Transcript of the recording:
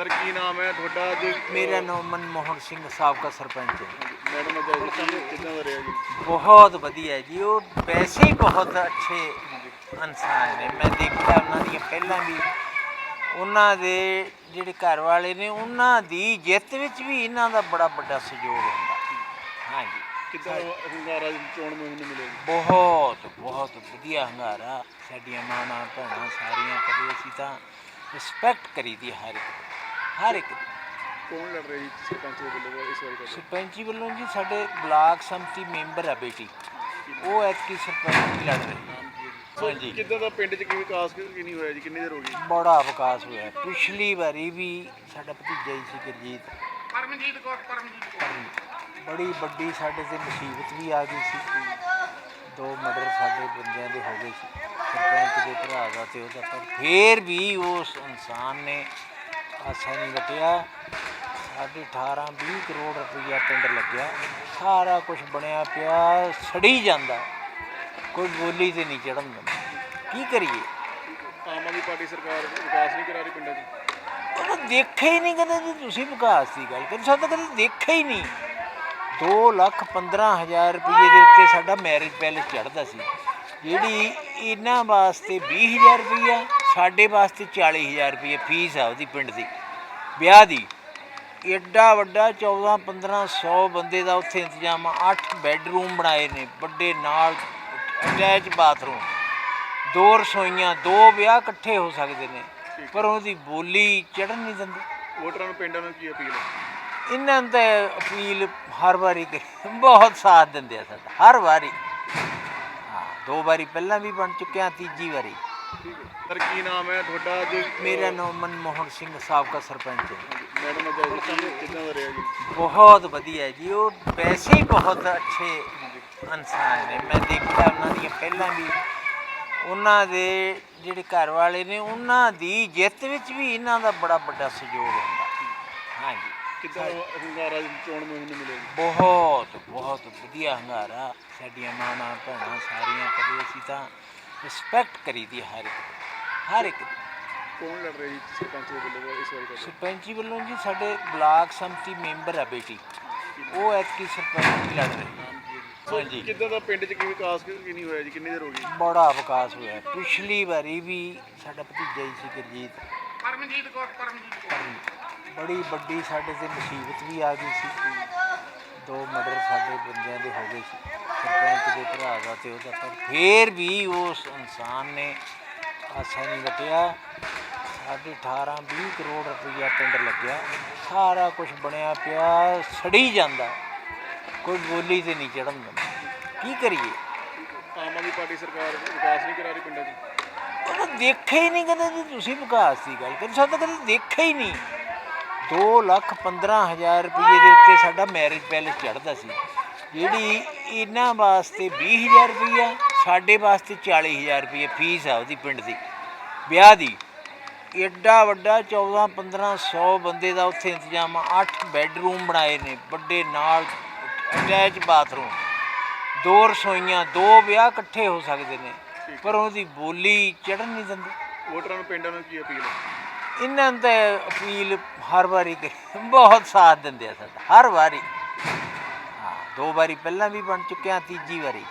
Sir ਕੀ ਨਾਮ ਹੈ ਤੁਹਾਡਾ? ਅੱਜ ਮੇਰਾ ਨਾਮ ਮਨਮੋਹਨ ਸਿੰਘ ਸਾਬਕਾ ਸਰਪੰਚ ਹੈ। ਮੈਡਮ ਅਜੈ ਜੀ ਕਿੱਦਾਂ ਦਾ ਰਿਹਾ ਜੀ? ਬਹੁਤ ਵਧੀਆ ਹੈ ਜੀ। ਉਹ ਵੈਸੇ ਹੀ ਬਹੁਤ ਅੱਛੇ ਇਨਸਾਨ ਨੇ। ਮੈਂ ਦੇਖਿਆ ਉਹਨਾਂ ਦੀਆਂ ਪਹਿਲਾਂ ਵੀ। ਉਹਨਾਂ ਦੇ ਜਿਹੜੇ ਘਰ ਵਾਲੇ ਨੇ ਉਹਨਾਂ ਦੀ ਜਿੱਤ ਵਿੱਚ ਵੀ ਇਹਨਾਂ ਦਾ ਬੜਾ ਵੱਡਾ ਸਹਿਯੋਗ ਹੁੰਦਾ। ਹਾਂਜੀ ਕਿੱਦਾਂ ਹੁੰਗਾਰਾ ਚੋਣ ਮੁਹਿੰਮ ਨੂੰ ਮਿਲੇਗੀ ਬਹੁਤ ਬਹੁਤ ਵਧੀਆ ਹੰਗਾਰਾ। ਸਾਡੀਆਂ ਮਾਵਾਂ ਭੈਣਾਂ ਸਾਰੀਆਂ ਕਦੇ ਅਸੀਂ ਤਾਂ ਰਿਸਪੈਕਟ ਕਰੀਦੀ ਹਰ ਇੱਕ ਦੀ, ਹਰ ਇੱਕ ਦੀ। ਕੌਣ ਲੜ ਰਹੀ ਸਰਪੰਚ ਦੇ ਵੱਲੋਂ ਇਸ ਵਾਰੀ ਤੁਹਾਡਾ? ਸਰਪੰਚੀ ਵੱਲੋਂ ਜੀ ਸਾਡੇ ਬਲਾਕ ਸੰਮਤੀ ਮੈਂਬਰ ਆ ਬੇਟੀ। ਉਹ ਐਤਕੀ ਸਰਪੰਚ ਲੜ ਰਹੀ। ਹੈ ਹਾਂਜੀ। ਕਿੱਦਾਂ ਦਾ ਪਿੰਡ 'ਚ ਕੀ ਵਿਕਾਸ ਕਿੰਨੀ ਹੋਇਆ ਜੀ? ਕਿੰਨੀ ਦੇਰ ਹੋ ਗਈ? ਬੜਾ ਵਿਕਾਸ ਹੋਇਆ। ਪਿਛਲੀ ਵਾਰੀ ਵੀ ਸਾਡਾ ਭਤੀਜਾ ਹੀ ਸੀ ਗੁਰਜੀਤ। ਪਰਮਜੀਤ ਕੌਰ ਪਰਮਜੀਤ ਪਰ ਬੜੀ ਵੱਡੀ ਸਾਡੇ ਤੇ ਮੁਸੀਬਤ ਵੀ ਆ ਗਈ ਸੀ। ਦੋ ਮਰਡਰ ਸਾਡੇ ਬੰਦਿਆਂ ਦੇ ਹੋ ਗਏ ਸੀ। ਸਰਪੰਚ ਦੇ ਭਰਾ ਦਾ ਤੇ ਉਹਦਾ। ਪਰ ਫੇਰ ਵੀ ਉਸ ਇਨਸਾਨ ਨੇ ਆਸਾ ਨਹੀਂ ਲਟਿਆ ਸਾਡੇ 18 20 ਕਰੋੜ ਰੁਪਈਆ ਪਿੰਡ ਲੱਗਿਆ। ਸਾਰਾ ਕੁਝ ਬਣਿਆ ਪਿਆ ਸੜੀ ਜਾਂਦਾ। ਕੋਈ ਬੋਲੀ ਤੇ ਨਹੀਂ ਚੜਨ ਦਿੰਦਾ। ਕੀ ਕਰੀਏ? ਆਮ ਆਦਮੀ ਪਾਰਟੀ ਸਰਕਾਰ ਵਿਕਾਸ ਨਹੀਂ ਕਰਾ ਰਹੀ ਪਿੰਡਾਂ 'ਚ। ਉਹ ਦੇਖਿਆ ਹੀ ਨਹੀਂ ਕਦੇ ਜੀ ਤੁਸੀਂ ਵਿਕਾਸ ਦੀ ਗੱਲ ਕਰੀ। ਸਾਡਾ ਕਦੇ ਦੇਖਿਆ ਹੀ ਨਹੀਂ। 2 ਲੱਖ 15 ਹਜ਼ਾਰ ਰੁਪਏ ਦੇ ਉੱਤੇ ਸਾਡਾ ਮੈਰਿਜ ਪੈਲੇਸ ਚੜਦਾ ਸੀ। ਜਿਹੜੀ ਇਹਨਾਂ ਵਾਸਤੇ 20000 ਰੁਪਈਆ ਸਾਡੇ ਵਾਸਤੇ 40000 ਰੁਪਏ ਫੀਸ ਆ ਉਹਦੀ ਪਿੰਡ ਦੀ। ਵਿਆਹ ਦੀ। ਐਡਾ ਵੱਡਾ 14 1500 ਬੰਦੇ ਦਾ ਉੱਥੇ ਇੰਤਜ਼ਾਮ ਆ। 8 ਬੈੱਡਰੂਮ ਬਣਾਏ ਨੇ ਵੱਡੇ ਨਾਲ ਅਟੈਚ ਬਾਥਰੂਮ। ਦੋ ਰਸੋਈਆਂ ਦੋ ਵਿਆਹ ਇਕੱਠੇ ਹੋ ਸਕਦੇ ਨੇ। ਪਰ ਉਹਦੀ ਬੋਲੀ ਚੜਨ ਨਹੀਂ ਦਿੰਦੇ। ਵੋਟਰਾਂ ਨੂੰ ਪਿੰਡਾਂ ਨੂੰ ਕੀ ਅਪੀਲ ਹੈ? ਇਹਨਾਂ ਤਾਂ ਅਪੀਲ ਹਰ ਵਾਰੀ ਬਹੁਤ ਸਾਥ ਦਿੰਦੇ ਆ ਸਾਡਾ ਹਰ ਵਾਰੀ। ਹਾਂ ਦੋ ਵਾਰੀ ਪਹਿਲਾਂ ਵੀ ਬਣ ਚੁੱਕਿਆ ਤੀਜੀ ਵਾਰੀ। ਠੀਕ ਹੈ ਸਰ ਕੀ ਨਾਮ ਹੈ ਤੁਹਾਡਾ? ਅੱਜ ਮੇਰਾ ਨਾਮ ਮਨਮੋਹਨ ਸਿੰਘ ਸਾਬਕਾ ਸਰਪੰਚ ਹੈ। ਮੈਡਮ ਅਜੈ ਜੀ ਕਿੱਦਾਂ ਦਾ ਰਿਹਾ ਜੀ? ਬਹੁਤ ਵਧੀਆ ਹੈ ਜੀ। ਉਹ ਵੈਸੇ ਹੀ ਬਹੁਤ ਅੱਛੇ ਇਨਸਾਨ ਨੇ। ਮੈਂ ਦੇਖਿਆ ਉਹਨਾਂ ਦੀਆਂ ਪਹਿਲਾਂ ਵੀ। ਉਹਨਾਂ ਦੇ ਜਿਹੜੇ ਘਰ ਵਾਲੇ ਨੇ ਉਹਨਾਂ ਦੀ ਜਿੱਤ ਵਿੱਚ ਵੀ ਇਹਨਾਂ ਦਾ ਬੜਾ ਵੱਡਾ ਸਹਿਯੋਗ ਹੁੰਦਾ। ਹਾਂਜੀ। ਕਿੱਦਾਂ ਹੁੰਗਾਰਾ ਚੋਣ ਮੁਹਿੰਮ ਨੂੰ ਮਿਲੇਗੀ ਬਹੁਤ ਬਹੁਤ ਵਧੀਆ ਹੰਗਾਰਾ। ਸਾਡੀਆਂ ਮਾਵਾਂ ਭੈਣਾਂ ਸਾਰੀਆਂ ਕਦੇ ਅਸੀਂ ਤਾਂ ਰਿਸਪੈਕਟ ਕਰੀਦੀ ਹਰ ਇੱਕ ਦੀ, ਹਰ ਇੱਕ ਦੀ। ਕੌਣ ਲੜ ਰਹੀ ਸਰਪੰਚ ਦੇ ਵੱਲੋਂ ਇਸ ਵਾਰੀ ਤੁਹਾਡਾ? ਸਰਪੰਚੀ ਵੱਲੋਂ ਜੀ ਸਾਡੇ ਬਲਾਕ ਸੰਮਤੀ ਮੈਂਬਰ ਆ ਬੇਟੀ। ਉਹ ਐਤਕੀ ਸਰਪੰਚ ਲੜ ਰਹੀ। ਹੈ ਹਾਂਜੀ। ਕਿੱਦਾਂ ਦਾ ਪਿੰਡ 'ਚ ਕੀ ਵਿਕਾਸ ਕਿੰਨੀ ਹੋਇਆ ਜੀ? ਕਿੰਨੀ ਦੇਰ ਹੋ ਗਈ? ਬੜਾ ਵਿਕਾਸ ਹੋਇਆ। ਪਿਛਲੀ ਵਾਰੀ ਵੀ ਸਾਡਾ ਭਤੀਜਾ ਹੀ ਸੀ ਗੁਰਜੀਤ। ਪਰਮਜੀਤ ਕੌਰ ਪਰਮਜੀਤ ਪਰ ਬੜੀ ਵੱਡੀ ਸਾਡੇ ਤੇ ਮੁਸੀਬਤ ਵੀ ਆ ਗਈ ਸੀ। ਦੋ ਮਰਡਰ ਸਾਡੇ ਬੰਦਿਆਂ ਦੇ ਹੋ ਗਏ ਸੀ। ਸਰਪੰਚ ਦੇ ਭਰਾ ਦਾ ਤੇ ਉਹਦਾ ਪਰ ਫੇਰ ਵੀ ਉਸ ਇਨਸਾਨ ਨੇ ਆਸਾ ਨਹੀਂ ਲਟਿਆ ਸਾਡੇ 18 20 ਕਰੋੜ ਰੁਪਈਆ ਪਿੰਡ ਲੱਗਿਆ। ਸਾਰਾ ਕੁਝ ਬਣਿਆ ਪਿਆ ਸੜੀ ਜਾਂਦਾ। ਕੋਈ ਬੋਲੀ ਤੇ ਨਹੀਂ ਚੜਨ ਦਿੰਦਾ। ਕੀ ਕਰੀਏ? ਆਮ ਆਦਮੀ ਪਾਰਟੀ ਸਰਕਾਰ ਵਿਕਾਸ ਨਹੀਂ ਕਰਾ ਰਹੀ ਪਿੰਡਾਂ 'ਚ ਉਹ ਦੇਖਿਆ ਹੀ ਨਹੀਂ ਕਦੇ ਜੀ ਤੁਸੀਂ ਵਿਕਾਸ ਦੀ ਗੱਲ ਕਰੀ। ਸਾਡਾ ਕਦੇ ਦੇਖਿਆ ਹੀ ਨਹੀਂ। 2 ਲੱਖ 15 ਹਜ਼ਾਰ ਰੁਪਏ ਦੇ ਉੱਤੇ ਸਾਡਾ ਮੈਰਿਜ ਪੈਲੇਸ ਚੜਦਾ ਸੀ। ਜਿਹੜੀ ਇਹਨਾਂ ਵਾਸਤੇ 20000 ਰੁਪਈਆ ਸਾਡੇ ਵਾਸਤੇ 40000 ਰੁਪਏ ਫੀਸ ਆ ਉਹਦੀ ਪਿੰਡ ਦੀ। ਵਿਆਹ ਦੀ। ਐਡਾ ਵੱਡਾ 14 1500 ਬੰਦੇ ਦਾ ਉੱਥੇ ਇੰਤਜ਼ਾਮ ਆ। 8 ਬੈੱਡਰੂਮ ਬਣਾਏ ਨੇ ਵੱਡੇ ਨਾਲ ਅਟੈਚ ਬਾਥਰੂਮ। ਦੋ ਰਸੋਈਆਂ ਦੋ ਵਿਆਹ ਇਕੱਠੇ ਹੋ ਸਕਦੇ ਨੇ। ਪਰ ਉਹਦੀ ਬੋਲੀ ਚੜਨ ਨਹੀਂ ਦਿੰਦੇ। ਵੋਟਰਾਂ ਨੂੰ ਪਿੰਡਾਂ ਨੂੰ ਕੀ ਅਪੀਲ ਇਹਨਾਂ ਤਾਂ ਅਪੀਲ ਹਰ ਵਾਰੀ ਕਰੀ ਬਹੁਤ ਸਾਥ ਦਿੰਦੇ ਆ ਸਾਡਾ ਹਰ ਵਾਰੀ। ਦੋ ਵਾਰੀ ਪਹਿਲਾਂ ਵੀ ਬਣ ਚੁੱਕਿਆ ਤੀਜੀ ਵਾਰੀ।